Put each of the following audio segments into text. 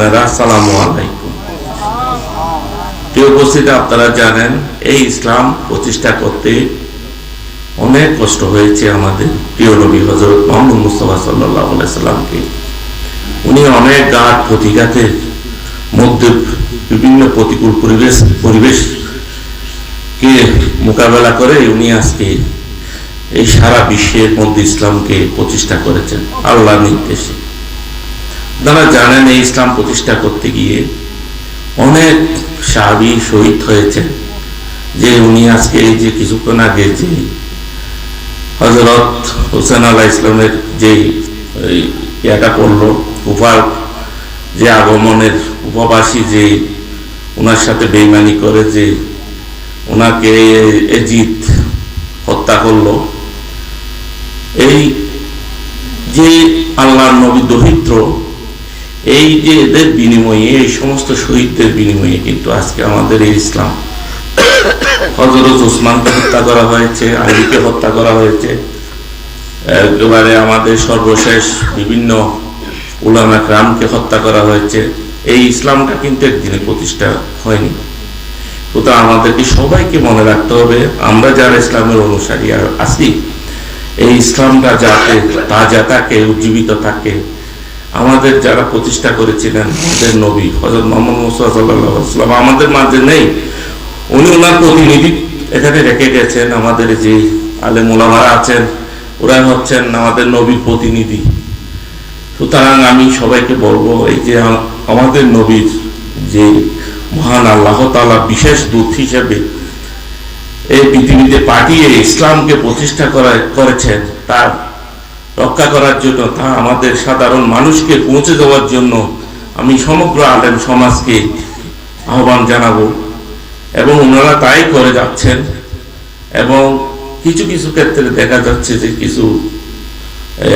বোনেরা সালামু আলাইকুম। প্রিয় উপস্থিতি, আপনারা জানেন, এই ইসলাম প্রতিষ্ঠা করতে অনেক কষ্ট হয়েছে আমাদের প্রিয় নবী হজরত মোহাম্মদ মুস্তফা সাল্লাহ সাল্লামকে উনি অনেক গাঢ় প্রতিঘাতের মধ্যে বিভিন্ন প্রতিকূল পরিবেশ, পরিবেশকে মোকাবেলা করে উনি আজকে এই সারা বিশ্বের মধ্যে ইসলামকে প্রতিষ্ঠা করেছেন। আল্লাহ নির্দেশে। আপনারা জানেন এই ইসলাম প্রতিষ্ঠা করতে গিয়ে অনেক সাহাবি শহীদ হয়েছে যে উনি আজকে এই যে কিছুক্ষণ আগে যে হজরত হোসেন আল্লাহ ইসলামের যে ইয়াটা করল, উপার যে আগমনের উপবাসী যে ওনার সাথে বেইমানি করে যে ওনাকে এজিত হত্যা করল, এই যে আল্লাহর নবী দরিদ্র এই যে এদের বিনিময়ে, এই সমস্ত শহীদদের বিনিময়ে কিন্তু আজকে আমাদের এই ইসলাম। হজরত ওসমানকে হত্যা করা হয়েছে, আলীকে হত্যা করা হয়েছে। একেবারে আমাদের সর্বশেষ বিভিন্ন উলামা রামকে হত্যা করা হয়েছে। এই ইসলামটা কিন্তু একদিনে প্রতিষ্ঠা হয়নি। সুতরাং আমাদেরকে সবাইকে মনে রাখতে হবে, আমরা যারা ইসলামের অনুসারী আছি এই ইসলামটা যাতে তা যা থাকে, উজ্জীবিত থাকে আমাদের যারা প্রতিষ্ঠা করেছিলেন, আমাদের নবী হজরত মোহাম্মদ মুসাল্লাম আমাদের মাঝে নেই। উনি ওনার প্রতিনিধি এখানে রেখে গেছেন, আমাদের যে আলে মোলামারা আছেন ওরা হচ্ছেন আমাদের নবীর প্রতিনিধি। সুতরাং আমি সবাইকে বলব, এই যে আমাদের নবীর যে মহান আল্লাহ তালা বিশেষ দূত হিসেবে এই পৃথিবীতে পাঠিয়ে ইসলামকে প্রতিষ্ঠা করা, করেছেন, তার রক্ষা করার জন্য তা আমাদের সাধারণ মানুষকে পৌঁছে দেওয়ার জন্য আমি সমগ্র আলেম সমাজকে আহ্বান জানাব। এবং ওনারা তাই করে যাচ্ছেন। এবং কিছু কিছু ক্ষেত্রে দেখা যাচ্ছে যে কিছু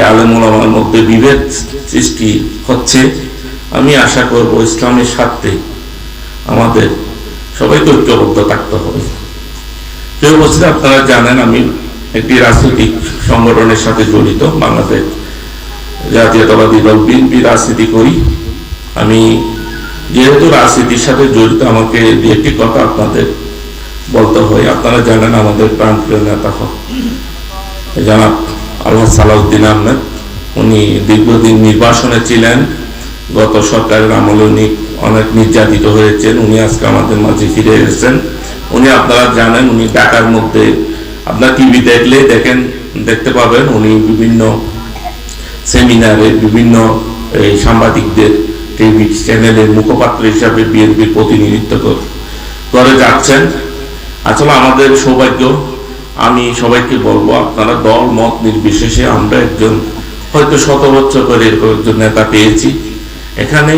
আলেমুলামার মধ্যে বিভেদ সৃষ্টি হচ্ছে। আমি আশা করব ইসলামের স্বার্থে আমাদের সবাইকে ঐক্যবদ্ধ থাকতে হবে। কেউ বলছে আপনারা জানেন আমি একটি রাজনৈতিক সংগঠনের সাথে জড়িত বাংলাদেশ জাতীয়তাবাদী দল বিএনপি রাজনীতি করি। আমি যেহেতু রাজনীতির সাথে জড়িত, আমাকে দু একটি কথা আপনাদের বলতে হয়। আপনারা জানেন আমাদের প্রাণপ্রিয় নেতা জানাব আল্লাহ সালাউদ্দিন আহমেদ। উনি দীর্ঘদিন নির্বাসনে ছিলেন। গত সরকারের আমলে উনি অনেক নির্যাতিত হয়েছেন। উনি আজকে আমাদের মাঝে ফিরে এসেছেন। উনি আপনারা জানেন, উনি ঢাকার মধ্যে আপনার টিভি দেখলে দেখেন, দেখতে পাবেন উনি বিভিন্ন সেমিনারে বিভিন্ন, এই সাংবাদিকদের টিভি চ্যানেলের মুখপাত্র হিসাবে বিএনপির প্রতিনিধিত্ব করে যাচ্ছেন। আসলে আমাদের সৌভাগ্য, আমি সবাইকে বলব, আপনারা দল, মত নির্বিশেষে আমরা একজন, হয়তো শত বছর করে একজন নেতা পেয়েছি। এখানে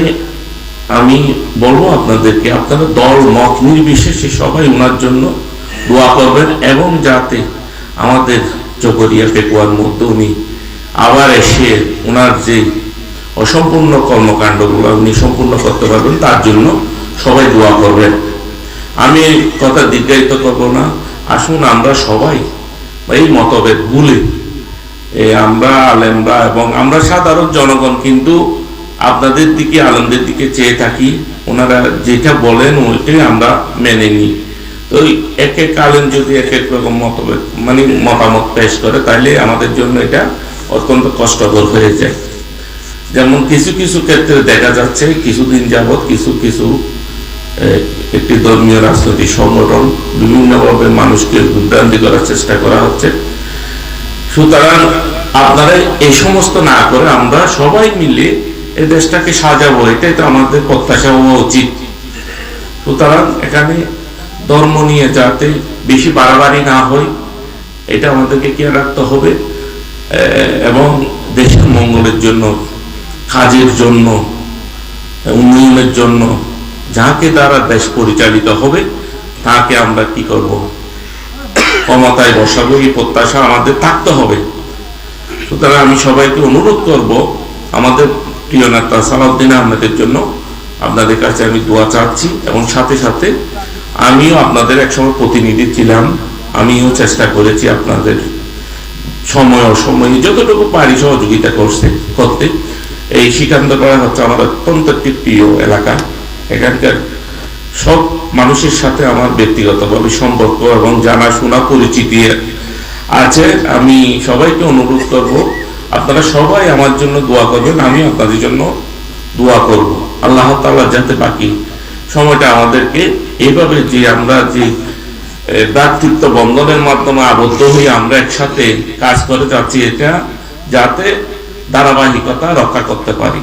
আমি বলব আপনাদেরকে, আপনারা দল, মত নির্বিশেষে সবাই ওনার জন্য দোয়া করবেন এবং যাতে আমাদের চকরিয়া পেকুয়ার মধ্যে উনি আবার এসে ওনার যে অসম্পূর্ণ কর্মকাণ্ডগুলো উনি সম্পূর্ণ করতে পারবেন, তার জন্য সবাই দোয়া করবেন। আমি কথা দীর্ঘায়িত করব না। আসুন আমরা সবাই এই মতভেদ ভুলে আমরা আলেমরা এবং আমরা সাধারণ জনগণ কিন্তু আপনাদের দিকে, আলমদের দিকে চেয়ে থাকি। ওনারা যেটা বলেন, ওইটাই আমরা মেনে নিই। তো এক এক আলেম যদি এক এক রকম মতভেদ মানে মতামত পেশ করে তাহলে আমাদের জন্য এটা অত্যন্ত কষ্টকর হয়ে যায়। যেমন কিছু কিছু ক্ষেত্রে দেখা যাচ্ছে, কিছুদিন যাবৎ কিছু কিছু একটি ধর্মীয় রাজনৈতিক সংগঠন বিভিন্নভাবে মানুষকে বিভ্রান্তি করার চেষ্টা করা হচ্ছে। সুতরাং আপনারা এই সমস্ত না করে আমরা সবাই মিলে এই দেশটাকে সাজাবো, এটাই তো আমাদের প্রত্যাশা হওয়া উচিত। সুতরাং এখানে ধর্ম নিয়ে যাতে বেশি বাড়াবাড়ি না হয়, এটা আমাদেরকে খেয়াল রাখতে হবে এবং দেশের মঙ্গলের জন্য, কাজের জন্য, উন্নয়নের জন্য, যাকে দ্বারা দেশ পরিচালিত হবে, তাকে আমরা কি করব? ক্ষমতায় বসাবো, এই প্রত্যাশা আমাদের থাকতে হবে। সুতরাং আমি সবাইকে অনুরোধ করব, আমাদের প্রিয় নেতা সালাউদ্দিন আহমেদের জন্য, আপনাদের কাছে আমি দোয়া চাচ্ছি, এবং সাথে সাথে আমিও আপনাদের একসময় প্রতিনিধি ছিলাম, আমিও চেষ্টা করেছি আপনাদের সময় অসময়ে যতটুকু পারি সহযোগিতা করছে করতে। এই করা হচ্ছে আমার অত্যন্ত একটি প্রিয় এলাকা। এখানকার সব মানুষের সাথে আমার ব্যক্তিগতভাবে সম্পর্ক এবং জানাশোনা পরিচিতি আছে। আমি সবাইকে অনুরোধ করব, আপনারা সবাই আমার জন্য দোয়া করবেন আমি আপনাদের জন্য দোয়া করব। আল্লাহ তাআলা যাতে বাকি সময়টা আমাদেরকে এভাবে যে আমরা যে ব্যক্তিত্ব বন্ধনের মাধ্যমে আবদ্ধ হয়ে আমরা একসাথে কাজ করে যাচ্ছি, এটা যাতে ধারাবাহিকতা রক্ষা করতে পারি।